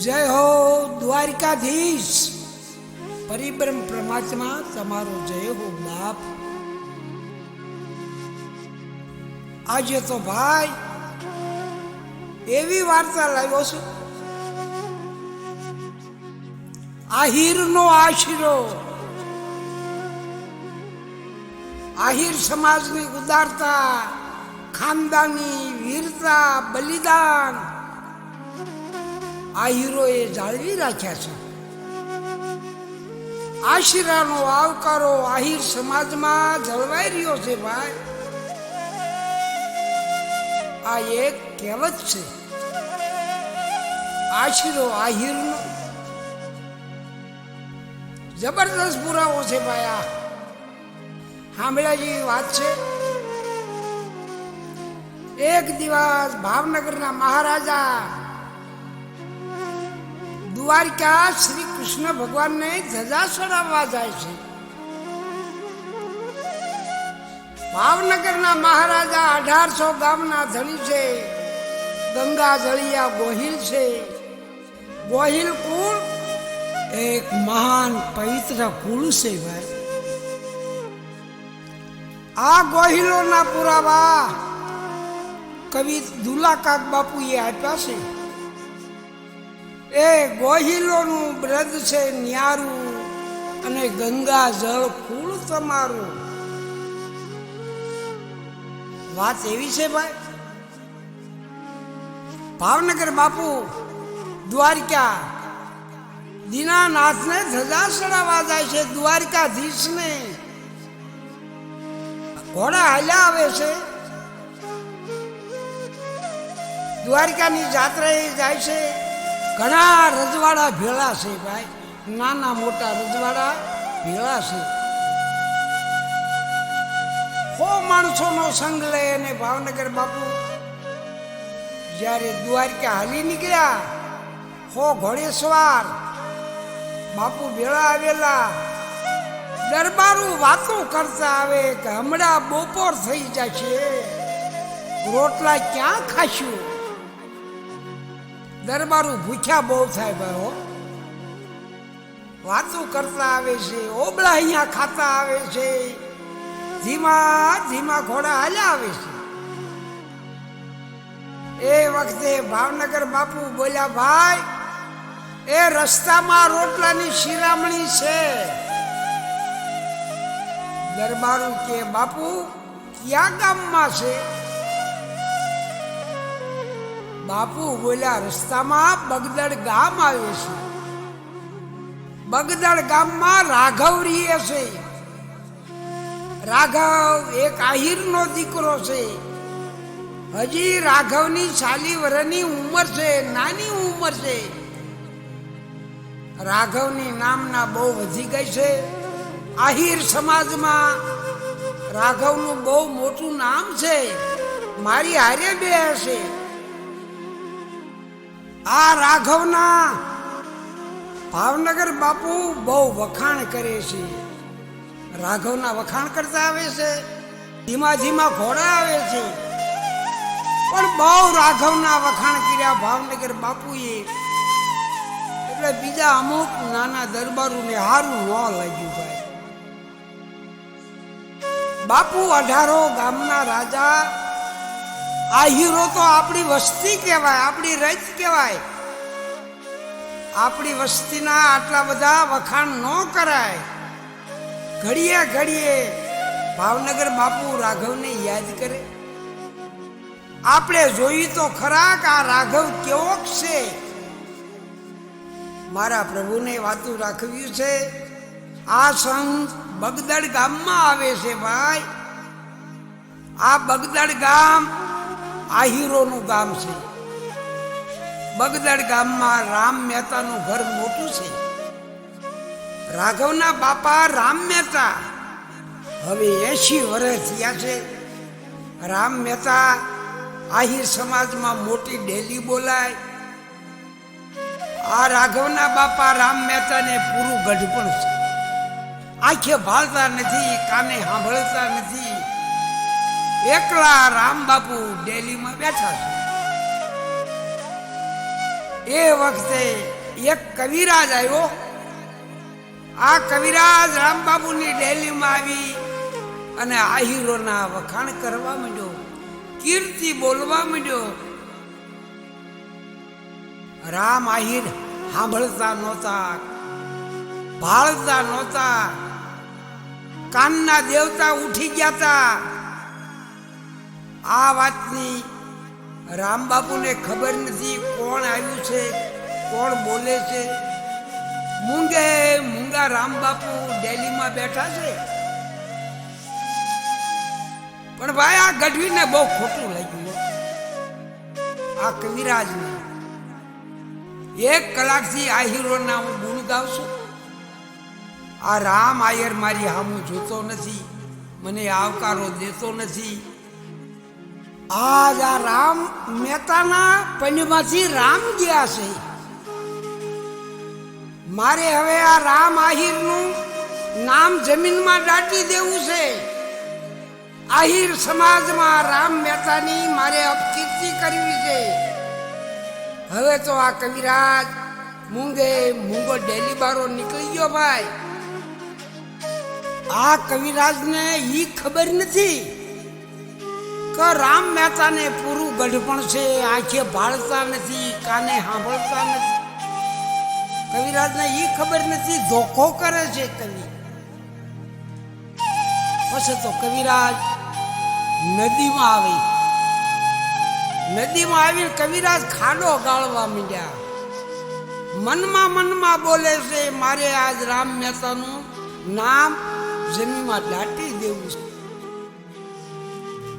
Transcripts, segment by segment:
જય હો દ્વારિકાધીશ પરિબ્રહ્મ પરમાત્મા તમારો જય હો બાપ આજે તો ભાઈ એવી વાર્તા લાવ્યો છું આહિરનો આશીરો આહિર સમાજની ઉદારતા ખાનદાની વીરતા બલિદાન આ હીરોએ જાળવી રાખ્યા છે. આશીરાનો આવકારો આહિર સમાજમાં જળવાઈ રહ્યો છે ભાઈ. આ એક કહેવત છે. આશીરો આહિરનો. જબરદસ્ત પુરાવો છે ભાઈ આ. સાંભળ્યા જેવી વાત છે. એક દિવસ ભાવનગરના મહારાજા દ્વારકા શ્રી કૃષ્ણ ભગવાનને ધજા ચડાવવા જાય છે. ભાવનગરના મહારાજા અઢારસો ગામના ધણી છે. ગંગા જળિયા ગોહિલ છે. ગોહિલ કુળ એક મહાન પવિત્ર કુળ છે ભાઈ. આ ગોહિલોના પુરાવા કવિ દુલાકાક બાપુએ આપ્યા છે. એ ગોહિલોનું બ્રદ છે ન્યારું અને ગંગા જળ કુળ તમારું. વાત એવી છે ભાઈ? ભાવનગર બાપુ, દ્વારકા. દીનાનાથને ધજા ચડાવવા જાય છે દ્વારકાધીશને. ઘોડા હાલ્યા આવે છે. દ્વારકાની જાત્રાએ જાય છે. ઘણા રજવાડા ભેળા છે ભાઈ. નાના મોટા રજવાડા ભેળા છે. હો માણસોનો સંગ લઈ અને ભાવનગર બાપુ. જ્યારે દ્વારકા હાલી નીકળ્યા, હો ઘોડેસવાર, બાપુ ભેળા આવેલા. દરબારું વાતો કરતા આવે કે હમણાં બપોર થઈ જશે. રોટલા ક્યાં ખાશું? દરબારું ભૂખ્યા બહુ થાય ભાઈ વાતો કરતા આવે છે, ઓબળા અહીંયા ખાતા આવે છે. ધીમા ધીમા ઘોડા હાલ્યા આવે છે. એ વખતે ભાવનગર બાપુ બોલ્યા, ભાઈ, એ રસ્તામાં રોટલાની શિરામણી છે. દરબારું કે, બાપુ, ક્યાં ગામમાં છે? બાપુ બોલ્યા, રસ્તામાં બગદડ ગામ આવે છે. બગદડ ગામમાં રાઘવ રહીએ છે. રાઘવ એક આહિરનો દીકરો છે. હજી રાઘવની ચાલી વરની ઉંમર છે, નાની ઉંમર છે. રાઘવની નામના બહુ વધી ગઈ છે. આહિર સમાજમાં રાઘવનું બહુ મોટું નામ છે. મારી હારે બે હશે. આ રાઘવના ભાવનગર બાપુ બહુ વખાણ કરે છે. રાઘવના વખાણ કરતા આવે છે, ધીમા ધીમા ઘોડા આવે છે. પણ બહુ રાઘવના વખાણ કર્યા ભાવનગર બાપુએ. એટલે બીજા અમુક નાના દરબારોને હારું ન લાગ્યું ભાઈ. બાપુ અઢારો ગામના રાજા આ હીરો તો આપણી વસ્તી કહેવાય, આપણી રજ કહેવાય. આપણી વસ્તીના આટલા બધા વખાણ ન કરાય. ઘડીએ ઘડીએ ભાવનગર બાપુ રાઘવને યાદ કરે. આપણે જોઈ તો ખરા કે આ રાઘવ કેવો છે. મારા પ્રભુને વાતું રાખવ્યું છે. આ સંત બગદડ ગામમાં આવે છે ભાઈ. આ બગદડ ગામ આહિરોનું ગામ છે. બગદડ ગામમાં રામ મહેતાનું ઘર મોટું છે. રાઘવના બાપા રામ મહેતા. હવે એસી વર્ષ થયા છે. રામ મહેતા આહિર સમાજમાં મોટી ડેલી બોલાય. આ રાઘવના બાપા રામ મહેતાને પૂરું ગઢપણ છે. આંખે ભાળતા નથી, કાને સાંભળતા નથી. એકલા રામ બાપુ ડેલીમાં બેઠા છે. એ વખતે એક કવિરાજ આવ્યો. આ કવિરાજ રામબાબુની ડેલીમાં આવી અને આહિરોના વખાણ કરવા માંડ્યો, કીર્તિ બોલવા માંડ્યો. રામ આહિર સાંભળતા નહોતા, ભાળતા નહોતા, કાનના દેવતા ઉઠી ગયા હતા આ વાતની રામબાપુને ખબર નથી કોણ આવ્યું છે, કોણ બોલે છે. મૂંગે મૂંગા રામબાપુ દિલ્હીમાં બેઠા છે. પણ ભાઈ આ ગઢવીને બહુ ખોટું લાગ્યું. આ કવિરાજને. એક કલાકથી આ હીરોના હું ગુણ ગાઉં છું. આ રામ આયર મારી હામું જોતો નથી, મને આવકારો દેતો નથી. આજ આ રામ મહેતાના પંડમાંથી રામ ગયા છે. મારે હવે આ રામ આહિરનું નામ જમીનમાં દાટી દેવું છે. આહિર સમાજમાં રામ મહેતાની મારે અપકીર્તિ કરવી છે. હવે તો આ કવિરાજ મૂંગે મૂંગો ડેલી બારો નીકળી ગયો ભાઈ. આ કવિરાજને ઈ ખબર નથી કે રામ મહેતાને પૂરું ગઢપણ છે, આંખે ભાળતા નથી, કાને સાંભળતા નથી. કવિરાજને એ ખબર નથી, ધોખો કરે છે કવિ. પછી તો કવિરાજ નદીમાં આવી. નદીમાં આવીને કવિરાજ ખાડો ગાળવા માંડ્યા. મનમાં મનમાં બોલે છે, મારે આજ રામ મહેતાનું નામ જમીનમાં દાટી દેવું છે.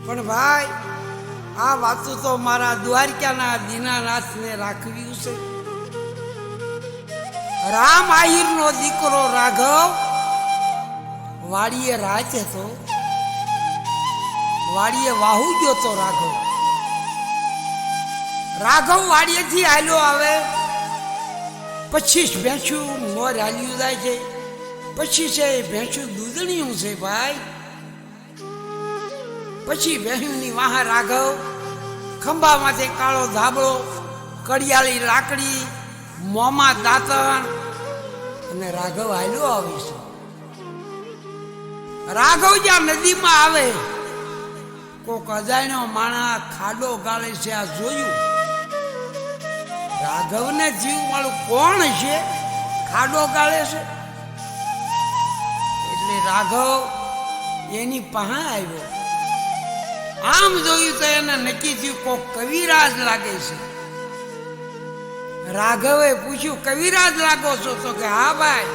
પણ ભાઈ, આ વાતો તો મારા દ્વારકાના દીનાનાથને રાખવી છે. રામ આહિરનો દીકરો રાઘવ વાડીએ રાત હતો. વાડીએ વાહુ ગયો તો રાઘવ. રાઘવ વાડીએથી હાલ્યો આવે. પચીસ ભેંસું મોર હાલ્યું જાય છે. પછી છે ભેંસું દૂધણીયું છે ભાઈ. પછી વહેણની વાહ રાઘવ, ખંભામાંથી કાળો ધાબળો, કડિયાળી લાકડી, મોમાં દાંતણ અને રાઘવ હાલ્યો આવે છે. રાઘવ જ્યાં નદીમાં આવે, કોક અજાણ્યો માણા ખાડો ગાળે છે આ જોયું. રાઘવને જીવ વાળું કોણ છે? ખાડો ગાળે છે? એટલે રાઘવ એની પાસે આવ્યો. આમ જોયું તો એને નક્કી થયું કોક કવિરાજ લાગે છે. રાઘવે પૂછ્યું, કવિરાજ લાગો છો? તો કે, હા ભાઈ.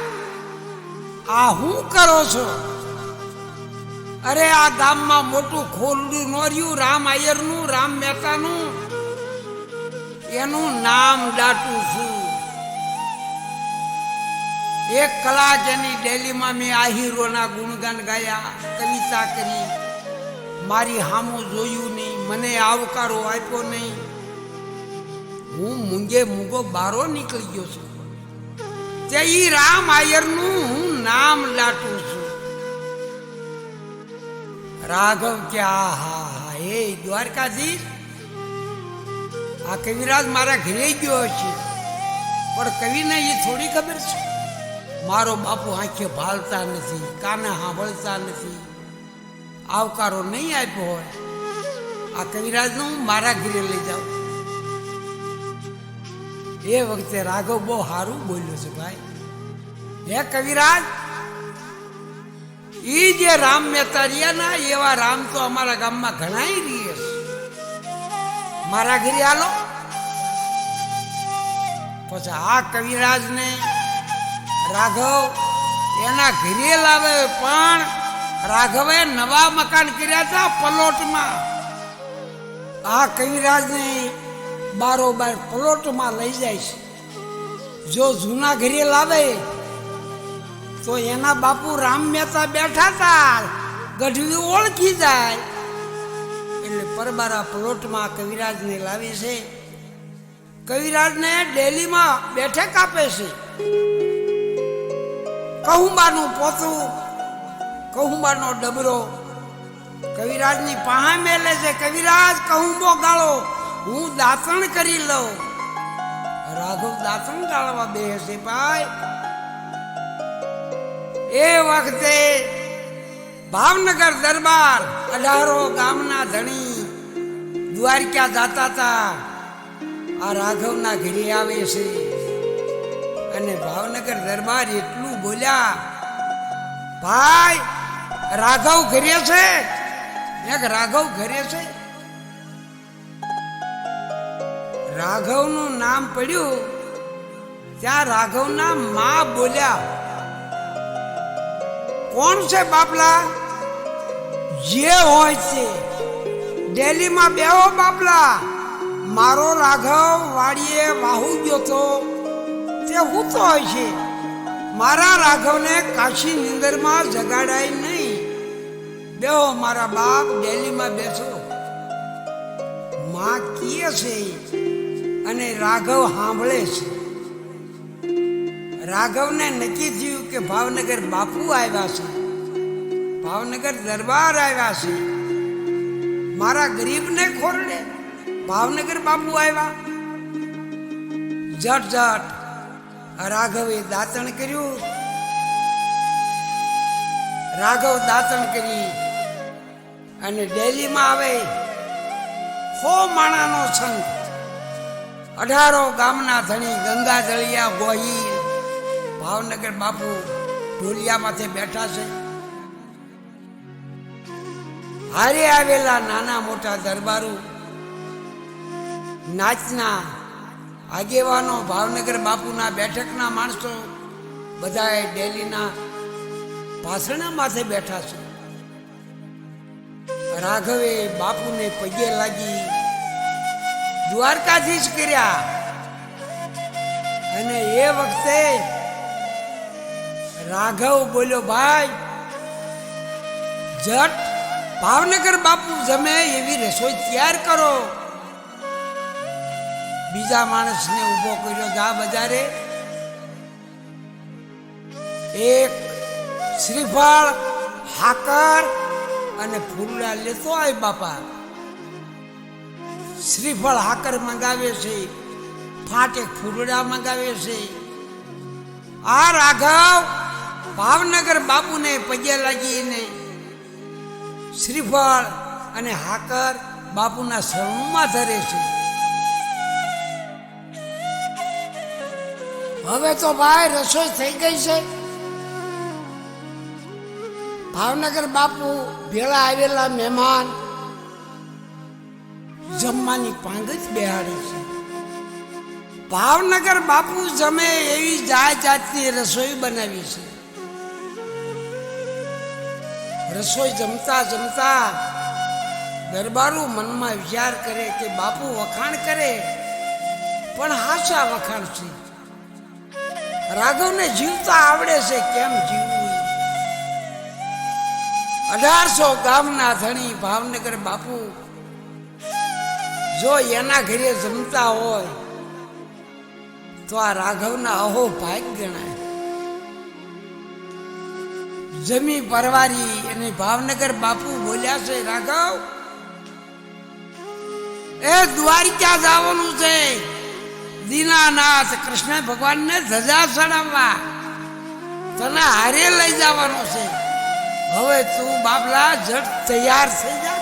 આ હું કરો છો? અરે, આ ગામમાં મોટું ખોલડું નોર્યું રામ આયરનું, રામ મહેતાનું. એનું નામ દાટું છું. એક કલાક એની ડેલીમાં મેં આ હીરોના ગુણગાન ગાયા, કવિતા કરી. મારી હામું જોયું નહીં, મને આવકારો આપ્યો નહીં. હું મૂંગે મૂંગો બારો નીકળી ગયો છું. તે ઈ રામ આયરનું હું નામ લાટું છું. રાઘવ કે આ હા હા દ્વારકાધીશ? આ કવિરાજ મારા ઘરે ગયો છે પણ કવિને એ થોડી ખબર છે. મારો બાપુ આંખે ભાળતા નથી, કાને સાંભળતા નથી. આવકારો નહીં આપ્યો હોય, આ કવિરાજને હું મારા ઘરે લઈ જાઉં એ વખતે રાઘવ બહુ સારું બોલ્યો છે ભાઈ. હે કવિરાજ, ઈ જે રામ મહેતા રહ્યા ના, એવા રામ તો અમારા ગામમાં ઘણાય રહીએ મારા ઘરે હાલો. પછી આ કવિરાજને રાઘવ એના ઘરે લાવે પણ રાઘવે નવા મકાન કર્યા હતા પલોટમાં. આ કવિરાજને બારોબાર પલોટમાં લઈ જાય છે. જો જૂના ઘરે લાવે, તો એના બાપુ રામ મહેતા બેઠા હતા ગઢવી ઓળખી જાય. એટલે પરબારા પ્લોટમાં કવિરાજને લાવી છે. કવિરાજને ડેલીમાં બેઠક આપે છે. કહુંબાનું પોતું કહુંબાનો ડબરો. કવિરાજની પાહા મેલે છે. કવિરાજ, કહુંબો ગાળો. હું દાંતણ કરી લઉં. રાઘવ દાંતણ બે હશે ભાઈ. એ વખતે ભાવનગર દરબાર અઢારો ગામના ધણી દ્વારકા જાતા હતા આ રાઘવના ઘરે આવે છે. અને ભાવનગર દરબાર એટલું બોલ્યા, ભાઈ રાઘવ ઘરે છે? એક રાઘવ ઘરે છે? રાઘવનું નામ પડ્યું. ત્યાં રાઘવના માં બોલ્યા, કોણ છે બાપલા? જે હોય છે. ડેલીમાં બેહો બાપલા. મારો રાઘવ વાડીએ વાહુ ગયો તો તે હું તો હોય છે. મારા રાઘવને કાશી નિંદરમાં જગાડાય નહીં. બેહો મારા બાપ ડેલીમાં બેસો. માં કીએ છે અને રાઘવ સાંભળે છે. રાઘવને નક્કી થયું કે ભાવનગર બાપુ આવ્યા છે. ભાવનગર દરબાર આવ્યા છે. મારા ગરીબને ખોરડે ભાવનગર બાપુ આવ્યા. જટ જટ રાઘવે દાંતણ કર્યું. રાઘવ દાંતણ કરી અને ડેલીમાં આવે હો માણાનો સંત અઢારો ગામના ધણી ગંગા જળિયા ગોહી ભાવનગર બાપુ ઢોલિયા માથે બેઠા છે. હારે આવેલા નાના મોટા દરબારો નાચના આગેવાનો, ભાવનગર બાપુના બેઠકના માણસો બધાએ ડેલીના પાસણા માથે બેઠા છે. રાઘવે બાપુને પગે લાગી દ્વારકાધીશ કર્યા. અને એ વખતે રાઘવ બોલ્યો, ભાઈ, જટ ભાવનગર બાપુ જમે એવી રસોઈ તૈયાર કરો. બીજા માણસને ઊભો કર્યો જા બજારે. એક શ્રીફળ, હાકર અને ફૂલડા લેતો આય બાપા. શ્રીફળ હાકર મંગાવે છે, ફાટે ફૂલડા મંગાવે છે. આ રાઘવ ભાવનગર બાપુને પગે લાગીને શ્રીફળ અને હાકર બાપુના શરણમાં ધરે છે. હવે તો ભાઈ રસોઈ થઈ ગઈ છે. ભાવનગર બાપુ ભેળા આવેલા મહેમાન જમવાની પાંગ જ બેહાડી છે. ભાવનગર બાપુ જમે એવી જાત જાતની રસોઈ બનાવી છે. રસોઈ જમતા જમતા દરબારો મનમાં વિચાર કરે કે બાપુ વખાણ કરે, પણ હાચા વખાણ છે. રાઘવને જીવતા આવડે છે, કેમ જીવવું? અઢારસો ગામના ધણી ભાવનગર બાપુ જો એના ઘરે જમતા હોય, તો આ રાઘવના અહો ભાગ ગણાય. જમી પરવારી અને ભાવનગર બાપુ બોલ્યા છે, રાઘવ, એ દ્વારિકા જવાનું છે. દીનાનાથ કૃષ્ણ ભગવાનને ધજા ચડાવવા. તને હારે લઈ જવાનો છે. હવે તું બાબલા જટ તૈયાર થઈ જા.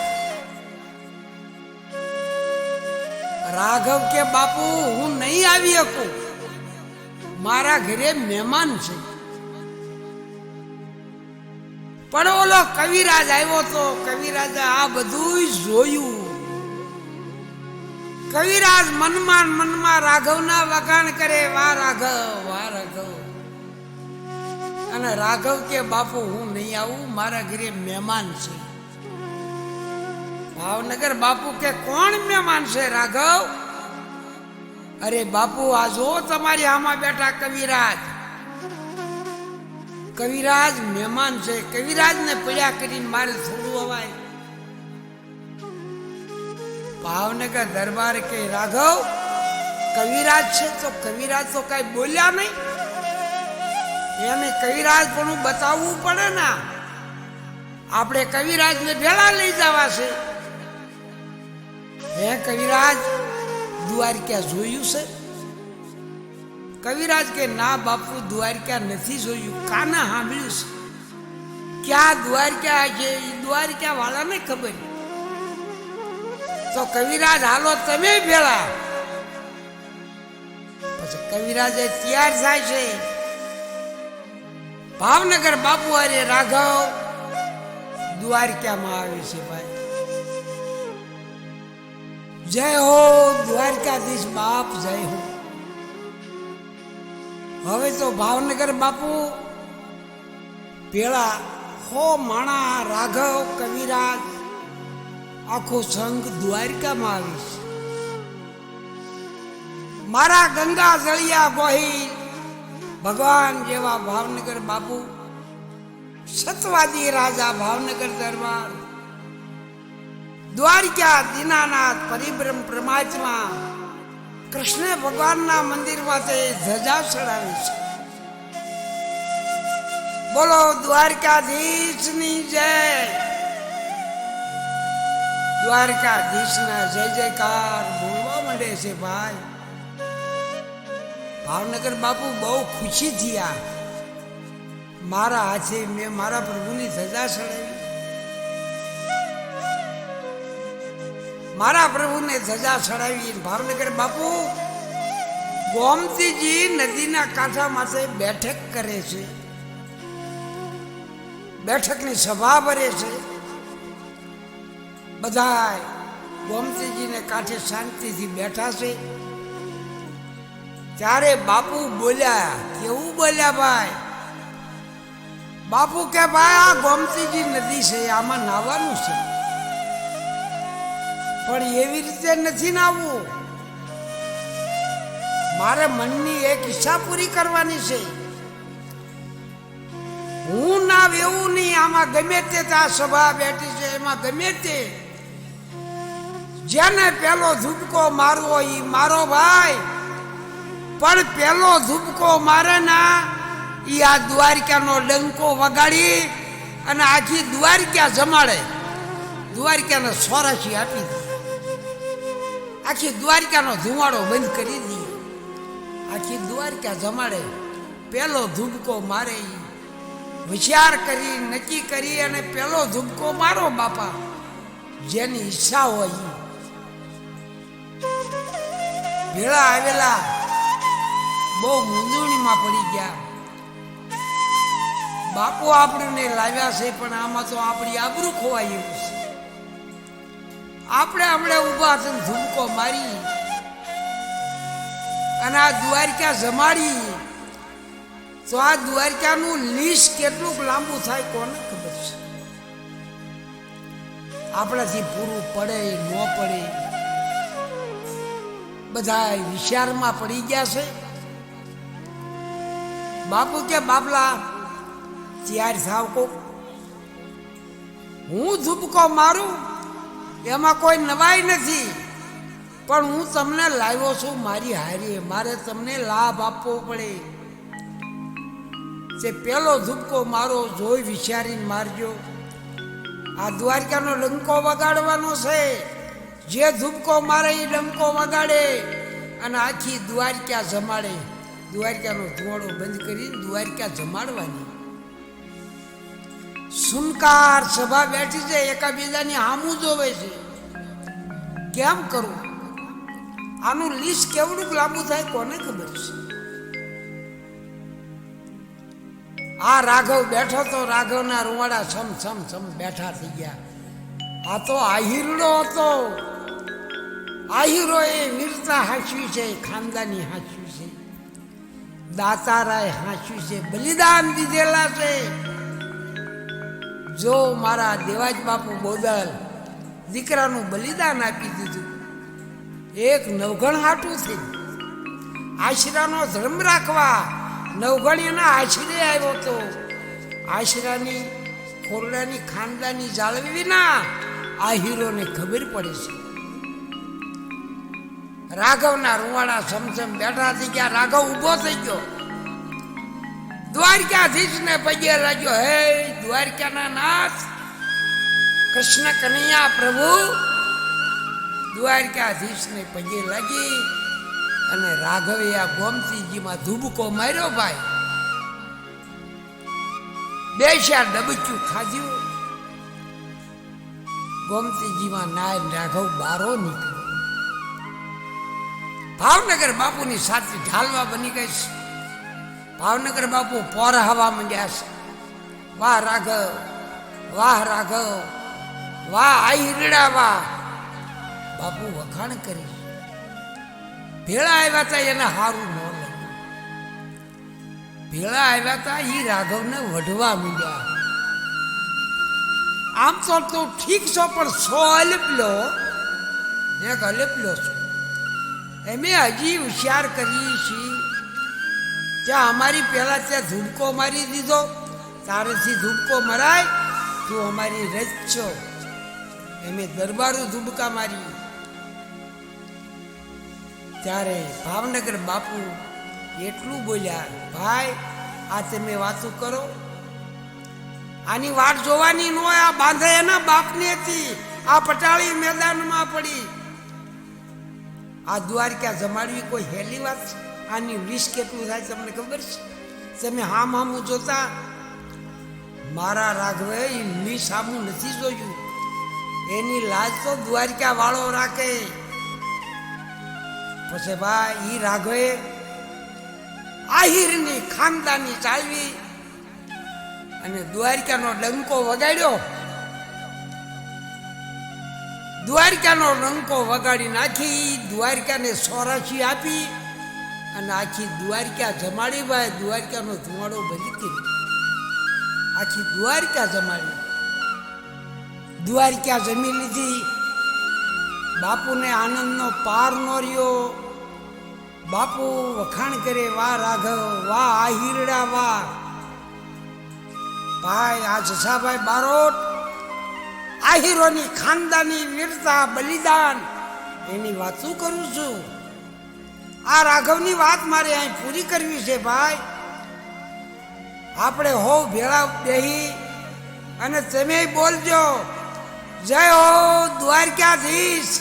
રાઘવ કે, બાપુ, હું નહીં આવી શકું. મારા ઘરે મહેમાન છે. પણ ઓલો કવિરાજ આવ્યો તો કવિરાજે આ બધું જોયું. કવિરાજ મનમાં મનમાં રાઘવના વખાણ કરે, વાહ રાઘવ વાહ રાઘવ. અને રાઘવ કે, બાપુ, હું નહીં આવું, મારા ઘરે મહેમાન છે. ભાવનગર બાપુ કે, કોણ મહેમાન છે રાઘવ? અરે બાપુ, આ જો તમારી આમાં બેઠા કવિરાજ. કવિરાજ મહેમાન છે કવિરાજ ને પડ્યા કરીને મારે થોડું અવાય. ભાવનગર દરબાર કે, રાઘવ, કવિરાજ છે તો કવિરાજ તો કઈ બોલ્યા નહીં? એને કવિરાજ પણ બતાવવું પડે ને. આપણે કવિરાજ ને ભેળા લઈ જવા છે. હે કવિરાજ, દ્વારકા જોયું છે? કવિરાજ કે ના બાપુ, દ્વારકા નથી જોયું. કાના સાંભળ્યું છે? ક્યાં દ્વારકા છે? એ દ્વારકા વાળાને ખબર. તો કવિરાજ, હાલો તમે ભેળા. પછી કવિરાજે તૈયાર થાય છે. ભાવનગર બાપુ અરે રાઘવ દ્વારકામાં આવે છે ભાઈ. જય હો દ્વારકાધીશ બાપ, જય હો. હવે તો ભાવનગર બાપુ, પેલા હો માણા રાઘવ કવિરાજ, આખો સંઘ દ્વારકામાં આવીશ મારા ગંગા જળિયા ગોહી ભગવાન જેવા ભાવનગર બાપુ, સતવાદી રાજા ભાવનગર દરબાર, દ્વારકા દીનાનાથ પરિબ્રહ્મ પ્રમાચમાં કૃષ્ણ ભગવાનના મંદિરમાં તે ધજા ચડાવે છે. બોલો, દ્વારકાધીશની જય. દ્વારકાધીશના જય જયકાર. બોલવા માંડે છે ભાઈ. ભાવનગર બાપુ બહુ ખુશી થયા. મારા હાથે મેં મારા પ્રભુની ધજા સડાવી મારા પ્રભુને ધજા ચડાવી ભાવનગર બાપુ ગોમતીજી નદીના કાંઠા માથે બેઠક કરે છે. બેઠકની સભા ભરે છે. બધા ગોમતીજીને કાંઠે શાંતિથી બેઠા છે. ત્યારે બાપુ બોલ્યા, કેવું બોલ્યા ભાઈ? બાપુ કે, ભાઈ, આ ગોમતીજી નદી છે, આમાં નાવાનું છે. પણ એવી રીતે નથી નાવું મારે મનની એક ઈચ્છા પૂરી કરવાની છે. હું નાવ એવું નહીં, આમાં ગમે તે આ સભા બેઠી છે, એમાં ગમે તે. જેને પેલો ધૂપકો મારવો એ મારો ભાઈ પણ પેલો ધૂબકો મારે ના એ આ દ્વારકાનો ડંકો વગાડી અને આખી દ્વારકા જમાડે. દ્વારકાને સોરાશી આપી દે. આખી દ્વારકાનો ધુમાડો બંધ કરી દે. આખી દ્વારકા જમાડે. પેલો ધૂબકો મારે વિચાર કરી, નક્કી કરી અને પેલો ધૂબકો મારો બાપા. જેની ઈચ્છા હોય ભેળા આવેલા બહુ મૂંઝવણીમાં પડી ગયા. બાપુ આપણને લાવ્યા છે, પણ આમાં તો આપણી આબરૂ ખોવાઈ એવું છે. આપણે આપણે ઊભા થઈને ધૂમકો મારી અને આ દ્વારકા જમાડી. તો આ દ્વારકાનું લીસ કેટલું લાંબુ થાય કોને ખબર છે? આપણાથી પૂરું પડે, ન પડે બધા વિચારમાં પડી ગયા છે. બાપુ કે બાપલા ચિયાર સાવ કો હું ધૂપકો મારું, એમાં કોઈ નવાઈ નથી. પણ હું તમને લાવ્યો છું મારી હારી, મારે તમને લાભ આપવો પડે. તે પેલો ઝૂપકો મારો જોઈ વિચારીને મારજો. આ દ્વારકાનો ડંકો વગાડવાનો છે. જે ઝૂપકો મારે એ ડંકો વગાડે અને આખી દ્વારકા જમાડે. દ્વારકાનો ધુવાડો બંધ કરીને દ્વારકા જમાડવાની. સુનકાર સભા બેઠી છે, એકાબીજાની હામું જોવે છે. કેમ કરું? આનું લિસ્ટ કેવડું લાંબુ થાય કોને ખબર છે? આ રાઘવ બેઠો તો રાઘવના રૂવાડા સમ સમ સમ બેઠા થઈ ગયા. આ તો આહિરડો હતો. આહિરો એ વીરતા હાંચવી છે, ખાનદાની હાંચવી દાતારાય હાંસ્યું છે, બલિદાન દીધેલા છે. જો મારા દેવાજ બાપુ બોદલ દીકરાનું બલિદાન આપી દીધું, એક નવગણ હાટું થઈ આશરાનો ધર્મ રાખવા નવઘણ એના આશરે આવ્યો તો આશરાની ખોરડાની ખાનદાની જાળવી વિના આ હીરોને ખબર પડે છે. રાઘવના રૂવાડા સમસમ બેઠા થઈ ગયા. રાઘવ ઊભો થઈ ગયો. દ્વારકાધીશ ને પગે લાગ્યો, હે દ્વારકાના નાથ, કૃષ્ણ કનૈયા પ્રભુ. દ્વારકાધીશ ને પગે લાગી અને રાઘવે આ ગોમતીજીમાં ધુબકો માર્યો, ભાઈ, બેસ્યા ડબચ્યું ખાધ્યું. ગોમતીજીમાં નાય રાઘવ બારો નીકળ્યો. ભાવનગર બાપુની સાથે ઢાલવા બની ગઈ છે. ભાવનગર બાપુ પોર હવા માંડ્યા છે. વાહ રાઘવ વાહ રાઘવ, વાહ આહીરડા વાહ. બાપુ વખાણ કરી. ભેળા આવ્યા હતા એને હારું ન લાગ્યું. ભેળા આવ્યા હતા એ રાઘવને વઢવા માંડ્યા. આમ તો ઠીક છો, પણ સો અલપલો એક અલપલો છો. એમે હજી હોશિયાર કરી છીએ. ત્યાં અમારી પહેલા ત્યાં ધૂમકો મારી દીધો. તારેથી ધૂમકો મરાય, તું અમારી રજ છો. એમે દરબારું ધૂબકા મારી. ત્યારે ભાવનગર બાપુ એટલું બોલ્યા, ભાઈ, આ તમે વાતો કરો. આની વાટ જોવાની ન હોય, આ બાંધે એના બાપની હતી. આ પટાળી મેદાનમાં પડી. આ દ્વારકા જમાડવી કોઈ હેલી વાત છે? આની વિશ કેટલું થાય તમને ખબર છે? તમે હામ હામું જોતા, મારા રાઘવે એ મી સામું નથી જોયું. એની લાજ તો દ્વારકા વાળો રાખે. પછી ભાઈ, ઈ રાઘવે આહિરની ખાનદાની ચાલવી અને દ્વારકાનો ડંકો વગાડ્યો. દ્વારકાનો રંકો વગાડી નાખી, દ્વારકાને સોરાશી આપી અને આખી દ્વારકા જમાડી ભાઈ દ્વારકાનો ધુમાડો ભરી કરી આખી દ્વારકા જમાડી. દ્વારકા જમી લીધી. બાપુને આનંદનો પાર ન રહ્યો બાપુ વખાણ કરે, વાહ રાઘવ, વાહ આહિરડા વાહ. ભાઈ, આ જસાભાઈ બારોટ આહિરોની ખાનદાની વીરતા બલિદાન. એની વાત શું કરું છું? આ રાઘવની વાત મારે અહીં પૂરી કરવી છે, ભાઈ. આપણે હો ભેળા બેહી અને તમે બોલજો. જય હો દ્વારકાધીશ.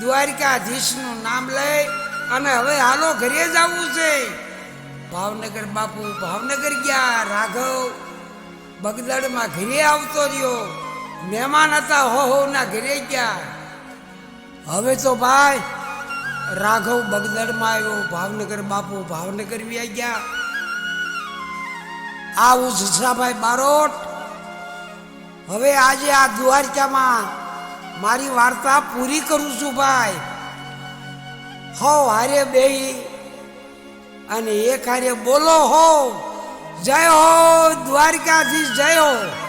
દ્વારકાધીશનું નામ લઈ અને હવે હાલો ઘરે જવું છે. ભાવનગર બાપુ ભાવનગર ગયા, રાઘવ બગદડમાં ઘરે આવતો રહ્યો. મહેમાન હતા, હો હો, ના ઘરે ગયા. હવે તો ભાઈ, રાઘવ બગદડમાં આવ્યો, ભાવનગર બાપુ ભાવનગર બી ગયા. આવું જસાભાઈ બારોટ. હવે આજે આ દ્વારકામાં મારી વાર્તા પૂરી કરું છું ભાઈ. હો, હારે બે અને એક હારે બોલો હો, જય હો દ્વારકાથી જય હો.